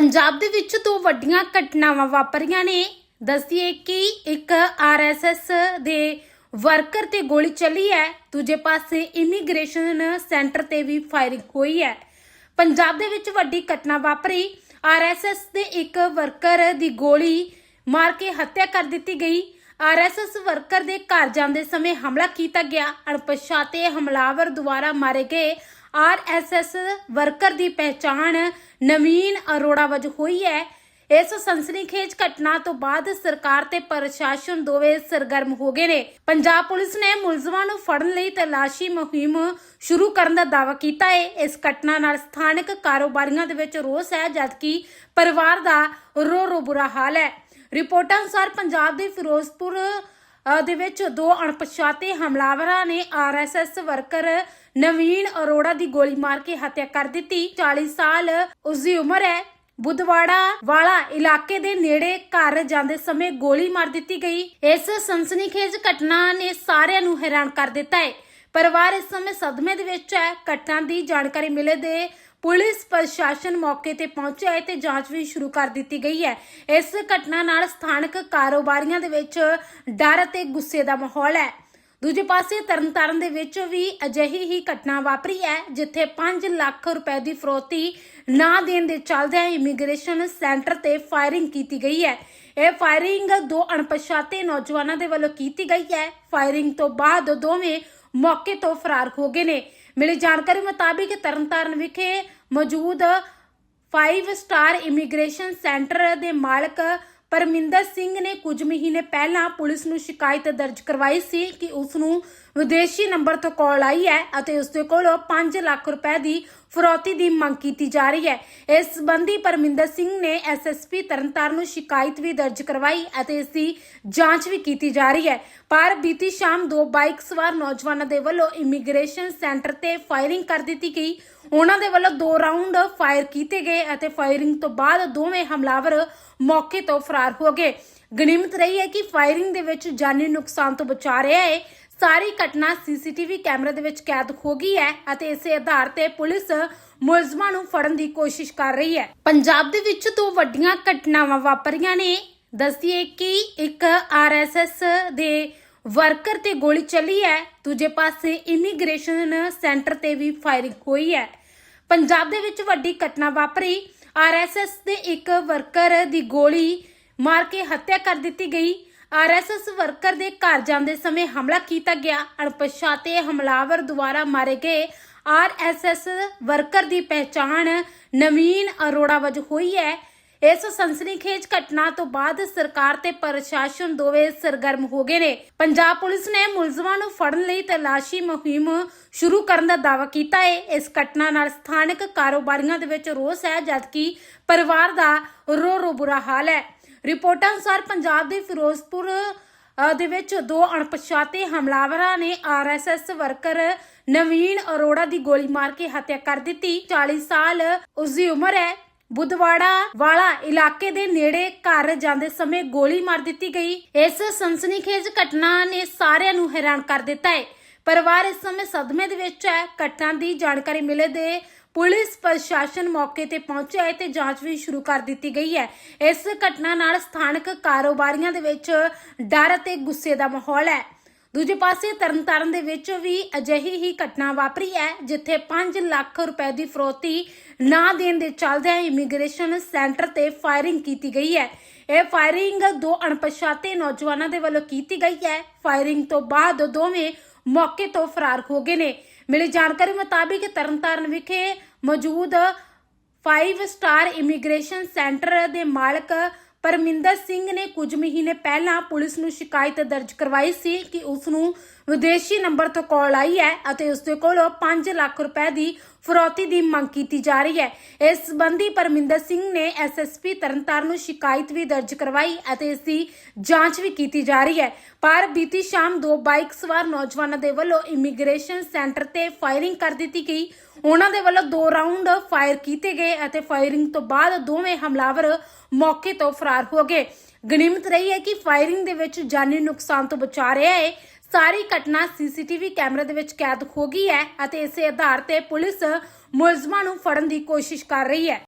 ਪੰਜਾਬ ਦੇ ਵਿੱਚ ਦੋ ਵੱਡੀਆਂ ਘਟਨਾਵਾਂ ਵਾਪਰੀਆਂ ਨੇ। ਦੱਸਦੀਏ ਕਿ ਇੱਕ ਆਰਐਸਐਸ ਦੇ ਵਰਕਰ ਤੇ ਗੋਲੀ ਚੱਲੀ ਹੈ, ਦੂਜੇ ਪਾਸੇ ਇਮੀਗ੍ਰੇਸ਼ਨ ਸੈਂਟਰ ਤੇ ਵੀ ਫਾਇਰਿੰਗ ਹੋਈ ਹੈ। ਪੰਜਾਬ ਦੇ ਵਿੱਚ ਵੱਡੀ ਘਟਨਾ ਵਾਪਰੀ। ਆਰਐਸਐਸ ਦੇ ਇੱਕ ਵਰਕਰ ਦੀ ਗੋਲੀ ਮਾਰ ਕੇ ਹੱਤਿਆ ਕਰ ਦਿੱਤੀ ਗਈ। ਆਰਐਸਐਸ ਵਰਕਰ ਦੇ ਘਰ ਜਾਂਦੇ ਸਮੇਂ ਹਮਲਾ ਕੀਤਾ ਗਿਆ। ਅਣਪਛਾਤੇ ਹਮਲਾਵਰ ਦੁਆਰਾ ਮਾਰੇ ਗਏ ਆਰਐਸਐਸ ਵਰਕਰ ਦੀ ਪਹਿਚਾਣ ਨਵੀਨ ਅਰੋੜਾ ਵਜੋਂ ਹੋਈ ਹੈ। ਇਸ ਸਨਸਨੀਖੇਜ ਘਟਨਾ ਤੋਂ ਬਾਅਦ ਸਰਕਾਰ ਤੇ ਪ੍ਰਸ਼ਾਸਨ ਦੋਵੇਂ ਸਰਗਰਮ ਹੋ ਗਏ ਨੇ। ਪੰਜਾਬ ਪੁਲਿਸ ਨੇ ਮੁਲਜ਼ਮਾਂ ਨੂੰ ਫੜਨ ਲਈ ਤਲਾਸ਼ੀ ਮੁਹਿੰਮ ਸ਼ੁਰੂ ਕਰਨ ਦਾ ਦਾਅਵਾ ਕੀਤਾ ਹੈ। ਇਸ ਘਟਨਾ ਨਾਲ ਸਥਾਨਕ ਕਾਰੋਬਾਰੀਆਂ ਦੇ ਵਿੱਚ ਰੋਸ ਹੈ, ਜਦਕਿ ਪਰਿਵਾਰ ਦਾ ਰੋ ਰੋ ਬੁਰਾ ਹਾਲ ਹੈ। ਰਿਪੋਰਟਾਂ ਅਨੁਸਾਰ ਪੰਜਾਬ ਦੇ ਫਿਰੋਜ਼ਪੁਰ ਦੇ ਵਿੱਚ ਦੋ ਅਣਪਛਾਤੇ ਹਮਲਾਵਰਾਂ ਨੇ ਆਰਐਸਐਸ ਵਰਕਰ ਨਵੀਨ ਅਰੋੜਾ ਦੀ ਗੋਲੀ ਮਾਰ ਕੇ ਹੱਤਿਆ ਕਰ ਦਿੱਤੀ। 40 ਸਾਲ ਉਸ ਦੀ ਉਮਰ ਹੈ। ਬੁੱਧਵਾੜਾ ਵਾਲਾ ਇਲਾਕੇ ਦੇ ਨੇੜੇ ਘਰ ਜਾਂਦੇ ਸਮੇਂ ਗੋਲੀ ਮਾਰ ਦਿੱਤੀ ਗਈ। ਇਸ ਸਨਸਨੀਖੇਜ ਘਟਨਾ ਨੇ ਸਾਰਿਆਂ ਨੂੰ ਹੈਰਾਨ ਕਰ ਦਿੱਤਾ ਹੈ। ਪਰਿਵਾਰ ਇਸ ਸਮੇਂ ਸਦਮੇ ਦੇ ਵਿੱਚ ਹੈ। ਘਟਨਾ ਦੀ ਜਾਣਕਾਰੀ ਮਿਲੇ ਦੇ ਪੁਲਿਸ ਪ੍ਰਸ਼ਾਸਨ ਮੌਕੇ ਤੇ ਪਹੁੰਚਿਆ ਹੈ ਤੇ ਜਾਂਚ ਵੀ ਸ਼ੁਰੂ ਕਰ ਦਿੱਤੀ ਗਈ ਹੈ। ਇਸ ਘਟਨਾ ਨਾਲ ਸਥਾਨਕ ਕਾਰੋਬਾਰੀਆਂ ਦੇ ਵਿੱਚ ਡਰ ਅਤੇ ਗੁੱਸੇ ਦਾ ਮਾਹੌਲ ਹੈ। ਦੂਜੇ ਪਾਸੇ ਤਰਨਤਾਰਨ ਦੇ ਵਿੱਚ ਵੀ ਅਜਿਹੀ ਹੀ ਘਟਨਾ ਵਾਪਰੀ ਹੈ, ਜਿੱਥੇ 5 ਲੱਖ ਰੁਪਏ ਦੀ ਫਰੋਤੀ ਨਾ ਦੇਣ ਦੇ ਚੱਲਦਿਆਂ ਇਮੀਗ੍ਰੇਸ਼ਨ ਸੈਂਟਰ ਤੇ ਫਾਇਰਿੰਗ ਕੀਤੀ ਗਈ ਹੈ। ਇਹ ਫਾਇਰਿੰਗ ਦੋ ਅਣਪਛਾਤੇ ਨੌਜਵਾਨਾਂ ਦੇ ਵੱਲੋਂ ਕੀਤੀ ਗਈ ਹੈ। ਫਾਇਰਿੰਗ ਤੋਂ ਬਾਅਦ ਦੋਵੇਂ ਮੌਕੇ ਤੋਂ ਫਰਾਰ ਹੋ ਗਏ ਨੇ। ਮਿਲੀ ਜਾਣਕਾਰੀ ਮੁਤਾਬਿਕ ਤਰਨਤਾਰਨ ਵਿਖੇ ਮੌਜੂਦ 5 ਸਟਾਰ ਇਮੀਗ੍ਰੇਸ਼ਨ ਸੈਂਟਰ ਦੇ ਮਾਲਕ ਪਰਮਿੰਦਰ ਸਿੰਘ ਨੇ ਕੁਝ ਮਹੀਨੇ ਪਹਿਲਾਂ ਪੁਲਿਸ ਨੂੰ ਸ਼ਿਕਾਇਤ ਦਰਜ ਕਰਵਾਈ ਸੀ ਕਿ ਉਸ ਨੂੰ ਵਿਦੇਸ਼ੀ ਨੰਬਰ ਤੋਂ ਕਾਲ ਆਈ ਹੈ ਅਤੇ ਉਸ ਦੇ ਕੋਲੋਂ 5 ਲੱਖ ਰੁਪਏ ਦੀ ਫਰੌਤੀ ਦੀ ਮੰਗ ਕੀਤੀ ਜਾ ਰਹੀ ਹੈ। ਇਸ ਸੰਬੰਧੀ ਪਰਮਿੰਦਰ ਸਿੰਘ ਨੇ ਐਸਐਸਪੀ ਤਰਨਤਾਰਨ ਨੂੰ ਸ਼ਿਕਾਇਤ ਵੀ ਦਰਜ ਕਰਵਾਈ ਅਤੇ ਇਸ ਦੀ ਜਾਂਚ ਵੀ ਕੀਤੀ ਜਾ ਰਹੀ ਹੈ। ਪਰ ਬੀਤੀ ਸ਼ਾਮ ਦੋ ਬਾਈਕ ਸਵਾਰ ਨੌਜਵਾਨਾਂ ਦੇ ਵੱਲੋਂ ਇਮੀਗ੍ਰੇਸ਼ਨ ਸੈਂਟਰ ਤੇ ਫਾਇਰਿੰਗ ਕਰ ਦਿੱਤੀ ਗਈ। ਉਹਨਾਂ ਦੇ ਵੱਲੋਂ ਦੋ ਰਾਉਂਡ ਫਾਇਰ ਕੀਤੇ ਗਏ ਅਤੇ ਫਾਇਰਿੰਗ ਤੋਂ ਬਾਅਦ ਦੋਵੇਂ ਹਮਲਾਵਰ ਮੌਕੇ ਤੋਂ ਫਰਾਰ ਹੋ ਗਏ। ਗਨੀਮਤ ਰਹੀ ਹੈ ਕਿ ਫਾਇਰਿੰਗ ਦੇ ਵਿੱਚ ਜਾਨੀ ਨੁਕਸਾਨ ਤੋਂ ਬਚਾ ਰਿਹਾ ਹੈ। ਸਾਰੀ ਘਟਨਾ ਸੀਸੀਟੀਵੀ ਕੈਮਰੇ ਦੇ ਵਿੱਚ ਕੈਦ ਹੋ ਗਈ ਹੈ ਅਤੇ ਇਸੇ ਆਧਾਰ ਤੇ ਪੁਲਿਸ ਮੁਲਜ਼ਮਾਂ ਨੂੰ ਫੜਨ ਦੀ ਕੋਸ਼ਿਸ਼ ਕਰ ਰਹੀ ਹੈ। ਪੰਜਾਬ ਦੇ ਵਿੱਚ ਦੋ ਵੱਡੀਆਂ ਘਟਨਾਵਾਂ ਵਾਪਰੀਆਂ ਨੇ। ਦੱਸਦੀਏ ਕਿ ਇੱਕ ਆਰਐਸਐਸ ਦੇ ਵਰਕਰ ਤੇ ਗੋਲੀ ਚੱਲੀ ਹੈ, ਦੂਜੇ ਪਾਸੇ ਇਮੀਗ੍ਰੇਸ਼ਨ ਸੈਂਟਰ ਤੇ ਵੀ ਫਾਇਰਿੰਗ ਹੋਈ ਹੈ। ਪੰਜਾਬ ਦੇ ਵਿੱਚ ਵੱਡੀ ਘਟਨਾ ਵਾਪਰੀ। ਆਰਐਸਐਸ ਦੇ ਇੱਕ ਵਰਕਰ ਦੀ ਗੋਲੀ ਮਾਰ ਕੇ ਹੱਤਿਆ ਕਰ ਦਿੱਤੀ ਗਈ। ਆਰਐਸਐਸ ਵਰਕਰ ਦੇ ਘਰ ਜਾਂਦੇ ਸਮੇਂ ਹਮਲਾ ਕੀਤਾ ਗਿਆ। ਅਣਪਛਾਤੇ ਹਮਲਾਵਰ ਦੁਆਰਾ ਮਾਰੇ ਗਏ ਆਰਐਸਐਸ ਵਰਕਰ ਦੀ ਪਹਿਚਾਣ ਨਵੀਨ ਅਰੋੜਾ ਵਜੋਂ ਹੋਈ ਹੈ। ਇਸ ਸਨਸਨੀਖੇਜ ਘਟਨਾ ਤੋਂ ਬਾਅਦ ਸਰਕਾਰ ਤੇ ਪ੍ਰਸ਼ਾਸਨ ਦੋਵੇਂ ਸਰਗਰਮ ਹੋ ਗਏ ਨੇ। ਪੰਜਾਬ ਪੁਲਿਸ ਨੇ ਮੁਲਜ਼ਮਾਂ ਨੂੰ ਫੜਨ ਲਈ ਤਲਾਸ਼ੀ ਮੁਹਿੰਮ ਸ਼ੁਰੂ ਕਰਨ ਦਾ ਦਾਅਵਾ ਕੀਤਾ ਹੈ। ਇਸ ਘਟਨਾ ਨਾਲ ਸਥਾਨਕ ਕਾਰੋਬਾਰੀਆਂ ਦੇ ਵਿੱਚ ਰੋਸ ਹੈ, ਜਦਕਿ ਪਰਿਵਾਰ ਦਾ ਰੋ ਰੋ ਬੁਰਾ ਹਾਲ ਹੈ। ਰਿਪੋਰਟਾਂ ਅਨੁਸਾਰ ਪੰਜਾਬ ਦੇ ਫਿਰੋਜ਼ਪੁਰ ਦੇ ਵਿੱਚ ਦੋ ਅਣਪਛਾਤੇ ਹਮਲਾਵਰਾਂ ਨੇ ਆਰਐਸਐਸ ਵਰਕਰ ਨਵੀਨ ਅਰੋੜਾ ਦੀ ਗੋਲੀ ਮਾਰ ਕੇ ਹੱਤਿਆ ਕਰ ਦਿੱਤੀ। 40 ਸਾਲ ਉਸ ਦੀ ਉਮਰ ਹੈ। ਬੁੱਧਵਾੜਾ ਵਾਲਾ ਇਲਾਕੇ ਦੇ ਨੇੜੇ ਘਰ ਜਾਂਦੇ ਸਮੇਂ ਗੋਲੀ ਮਾਰ ਦਿੱਤੀ ਗਈ। ਇਸ ਸਨਸਨੀਖੇਜ ਘਟਨਾ ਨੇ ਸਾਰਿਆਂ ਨੂੰ ਹੈਰਾਨ ਕਰ ਦਿੱਤਾ ਹੈ। ਪਰਿਵਾਰ ਇਸ ਸਮੇਂ ਸਦਮੇ ਦੇ ਵਿੱਚ ਹੈ। ਘਟਨਾ ਦੀ ਜਾਣਕਾਰੀ ਮਿਲੇ ਦੇ ਪੁਲਿਸ ਪ੍ਰਸ਼ਾਸਨ ਮੌਕੇ ਤੇ ਪਹੁੰਚਿਆ ਹੈ ਤੇ ਜਾਂਚ ਵੀ ਸ਼ੁਰੂ ਕਰ ਦਿੱਤੀ ਗਈ ਹੈ। ਇਸ ਘਟਨਾ ਨਾਲ ਸਥਾਨਕ ਕਾਰੋਬਾਰੀਆਂ ਦੇ ਵਿੱਚ ਡਰ ਅਤੇ ਗੁੱਸੇ ਦਾ ਮਾਹੌਲ ਹੈ। ਦੂਜੇ ਪਾਸੇ ਤਰਨਤਾਰਨ ਦੇ ਵਿੱਚ ਵੀ ਅਜਿਹੀ ਹੀ ਘਟਨਾ ਵਾਪਰੀ ਹੈ, ਜਿੱਥੇ 5 ਲੱਖ ਰੁਪਏ ਦੀ ਫਰੋਤੀ ਨਾ ਦੇਣ ਦੇ ਚੱਲਦਿਆਂ ਇਮੀਗ੍ਰੇਸ਼ਨ ਸੈਂਟਰ ਤੇ ਫਾਇਰਿੰਗ ਕੀਤੀ ਗਈ ਹੈ। ਇਹ ਫਾਇਰਿੰਗ ਦੋ ਅਣਪਛਾਤੇ ਨੌਜਵਾਨਾਂ ਦੇ ਵੱਲੋਂ ਕੀਤੀ ਗਈ ਹੈ। ਫਾਇਰਿੰਗ ਤੋਂ ਬਾਅਦ ਦੋਵੇਂ ਮੌਕੇ ਤੋਂ ਫਰਾਰ ਹੋ ਗਏ ਨੇ। ਮਿਲੀ ਜਾਣਕਾਰੀ ਮੁਤਾਬਿਕ ਤਰਨਤਾਰਨ ਵਿਖੇ ਮੌਜੂਦ 5 ਸਟਾਰ ਇਮੀਗ੍ਰੇਸ਼ਨ ਸੈਂਟਰ ਦੇ ਮਾਲਕ ਪਰਮਿੰਦਰ ਸਿੰਘ ਨੇ ਕੁਝ ਮਹੀਨੇ ਪਹਿਲਾਂ ਪੁਲਿਸ ਨੂੰ ਸ਼ਿਕਾਇਤ ਦਰਜ ਕਰਵਾਈ ਸੀ ਕਿ ਉਸ ਨੂੰ ਵਿਦੇਸ਼ੀ ਨੰਬਰ ਤੋਂ ਕਾਲ ਆਈ ਹੈ ਅਤੇ ਉਸ ਦੇ ਕੋਲੋਂ 5 ਲੱਖ ਰੁਪਏ ਦੀ ਫਰੌਤੀ ਦੀ ਮੰਗ ਕੀਤੀ ਜਾ ਰਹੀ ਹੈ। ਇਸ ਸੰਬੰਧੀ ਪਰਮਿੰਦਰ ਸਿੰਘ ਨੇ ਐਸਐਸਪੀ ਤਰਨਤਾਰਨ ਨੂੰ ਸ਼ਿਕਾਇਤ ਵੀ ਦਰਜ ਕਰਵਾਈ ਅਤੇ ਇਸ ਦੀ ਜਾਂਚ ਵੀ ਕੀਤੀ ਜਾ ਰਹੀ ਹੈ। ਪਰ ਬੀਤੀ ਸ਼ਾਮ ਦੋ ਬਾਈਕ ਸਵਾਰ ਨੌਜਵਾਨਾਂ ਦੇ ਵੱਲੋਂ ਇਮੀਗ੍ਰੇਸ਼ਨ ਸੈਂਟਰ ਤੇ ਫਾਇਰਿੰਗ ਕਰ ਦਿੱਤੀ ਗਈ। ਉਹਨਾਂ ਦੇ ਵੱਲੋਂ ਦੋ ਰਾਉਂਡ ਫਾਇਰ ਕੀਤੇ ਗਏ ਅਤੇ ਫਾਇਰਿੰਗ ਤੋਂ ਬਾਅਦ ਦੋਵੇਂ ਹਮਲਾਵਰ ਮੌਕੇ ਤੋਂ ਫਰਾਰ ਹੋ ਗਏ। ਗਣਿਮਤ ਰਹੀ ਹੈ ਕਿ ਫਾਇਰਿੰਗ ਦੇ ਵਿੱਚ ਜਾਨੀ ਨੁਕਸਾਨ ਤੋਂ ਬਚਾ ਰਿਹਾ ਹੈ। ਸਾਰੀ ਘਟਨਾ ਸੀਸੀਟੀਵੀ ਕੈਮਰੇ ਦੇ ਵਿੱਚ ਕੈਦ ਹੋ ਗਈ ਹੈ ਅਤੇ ਇਸੇ ਆਧਾਰ ਤੇ ਪੁਲਿਸ ਮੁਲਜ਼ਮਾਂ ਨੂੰ ਫੜਨ ਦੀ ਕੋਸ਼ਿਸ਼ ਕਰ ਰਹੀ ਹੈ।